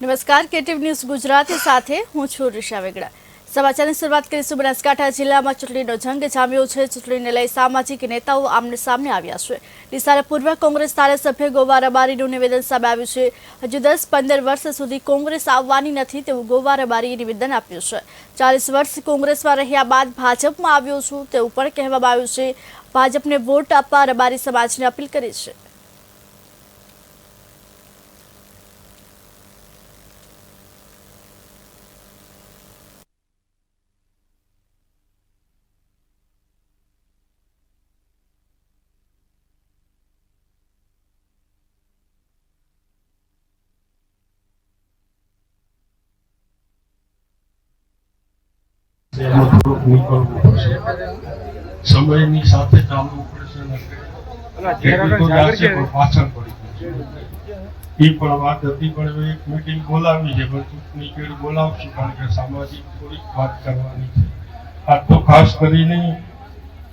નમસ્કાર, કેટીવ ન્યૂઝ ગુજરાતી સાથે હું છું રિશા વેગડા. સમાચારની શરૂઆત કરીશું બનાસકાંઠા જિલ્લામાં ચૂંટણીનો જંગ જામ્યો છે. ચૂંટણીને લઈ સામાજિક નેતાઓ આમને સામે આવ્યા છે. ડીસાના પૂર્વ કોંગ્રેસ ધારાસભ્ય ગોવા રબારીનું નિવેદન સામે આવ્યું છે. હજુ દસ પંદર વર્ષ સુધી કોંગ્રેસ આવવાની નથી તેવું ગોવા રબારીએ નિવેદન આપ્યું છે. ચાલીસ વર્ષ કોંગ્રેસમાં રહ્યા બાદ ભાજપમાં આવ્યો છું તેવું પણ કહેવામાં આવ્યું છે. ભાજપને વોટ આપવા રબારી સમાજને અપીલ કરી છે. એમાં થોડુંક નીકળવું પડશે સમયની સાથે ચાલવું પડશે તો પણ પાછળ પડી એ પણ વાત હતી પણ એક મિટિંગ બોલાવી છે પણ ચૂંટણી કેળ બોલાવશું કારણ કે સામાજિક થોડીક વાત કરવાની છે. આ તો ખાસ કરીને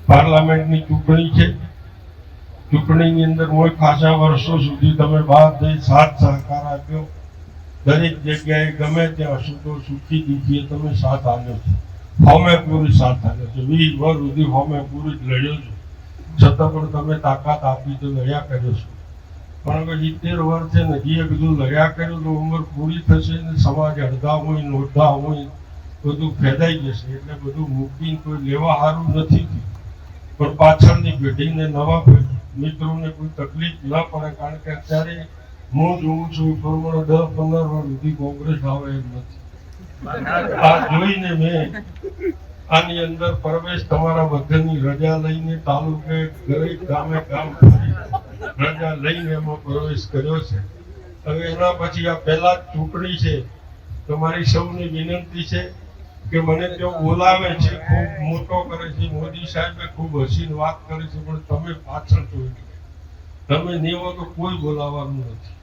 પાર્લામેન્ટની ચૂંટણી છે. ચૂંટણીની અંદર કોઈ ખાસા વર્ષો સુધી તમે બહાર જઈ સાથ સહકાર આપ્યો. દરેક જગ્યાએ ગમે ત્યાં સુખો સુખી દુઃખીએ તમે સાથ આપ્યો છે. હોમે પૂરી સાથ આપ્યો છે. વીસ વર્ષ સુધી હોમે પૂરી જ લડ્યો છું. છતાં પણ તમે તાકાત આપી તો લડ્યા કર્યો છો. પણ હવે સિત્તેર વર્ષ છે ને બધું લડ્યા કર્યું તો ઉંમર પૂરી થશે ને, સમાજ અડધા હોય નોંધા હોય, બધું ફેદાઈ જશે. એટલે બધું મૂકીને કોઈ લેવા સારું નથી થયું. પણ પાછળની પેઢીને નવા મિત્રોને કોઈ તકલીફ ન પડે, કારણ કે અત્યારે હું જોઉં છું પ્રમાણે દસ પંદર વર્ષ સુધી કોંગ્રેસ આવે એમ નથી. આ જોઈને મેં આની અંદર પ્રવેશ તમારા બધાની રજા લઈને તાલુકે દરેક ગામે ગામ રજા લઈને એમાં પ્રવેશ કર્યો છે. હવે એના પછી આ પહેલા જ ચૂંટણી છે. તમારી સૌની વિનંતી છે કે મને જો બોલાવે છે, ખૂબ મોટો કરે છે. મોદી સાહેબે ખૂબ હસીન વાત કરે છે, પણ તમે પાછળ જોઈ તમે નહીં હો તો કોઈ બોલાવવાનું નથી.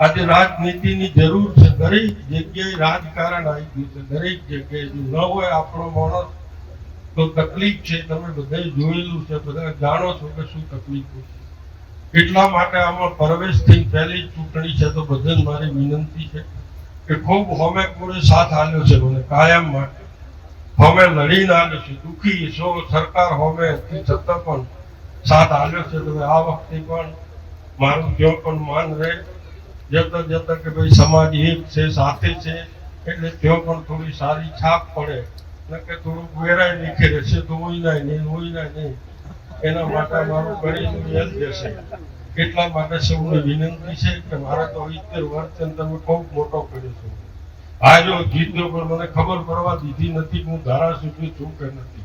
આજે રાજનીતિની જરૂર છે દરેક જગ્યાએ રાજકારણ આવી ગયું છે. દરેક જગ્યાએ ન હોય આપણો માણસ, તો તકલીફ છે. તમે બધાએ જોયેલું છે. બધા જાણો છો કે શું તકલીફો છે. એટલા માટે આમાં પ્રવેશથી પહેલી ચૂંટણી છે. તો બધાને મારી વિનંતી છે કે ખૂબ હોમે પૂરે સાથ આલ્યો છે મને કાયમ માટે. હોમે લડીને આવ્યો છે. દુઃખી છો. સરકાર હોમે છતાં પણ સાથ આલ્યો છે. તમે આ વખતે પણ મારું જો પણ માન રહે જતા જતા કે ભાઈ સમાજ એક છે, સાથે છે, એટલે ત્યાં પણ થોડી સારી છાપ પડે. કે થોડુંક વેરાય નીકળે રહેશે તો ના, નહીં હોય ના, નહીં. એના માટે મારું કરીને યાદ જશે એટલા માટે સૌને વિનંતી છે કે મારા તો ઇત્તેર વર્ષ છે તમે ખૂબ મોટો કર્યો છો. આજો જીત્યો પણ મને ખબર પડવા દીધી નથી, હું ધારાસભ્ય છું કે નથી.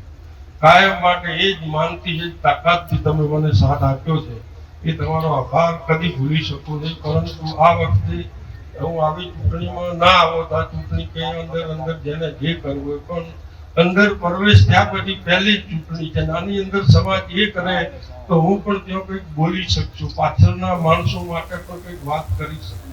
કાયમ માટે એ જ માનતી, એ જ તાકાતથી તમે મને સાથ આપ્યો છે. એ તમારો આભાર કદી ભૂલી શકું નહીં. પરંતુ આ વખતે હું આવી ચૂંટણીમાં ના આવો તો ચૂંટણી કઈ અંદર અંદર જેને જે કરવું હોય. પણ અંદર પ્રવેશ ત્યાં પછી પહેલી ચૂંટણી છે. નાની અંદર સમાજ એ કરે તો હું પણ ત્યાં કંઈક બોલી શકશું પાછળના માણસો માટે પણ કંઈક વાત કરી શકું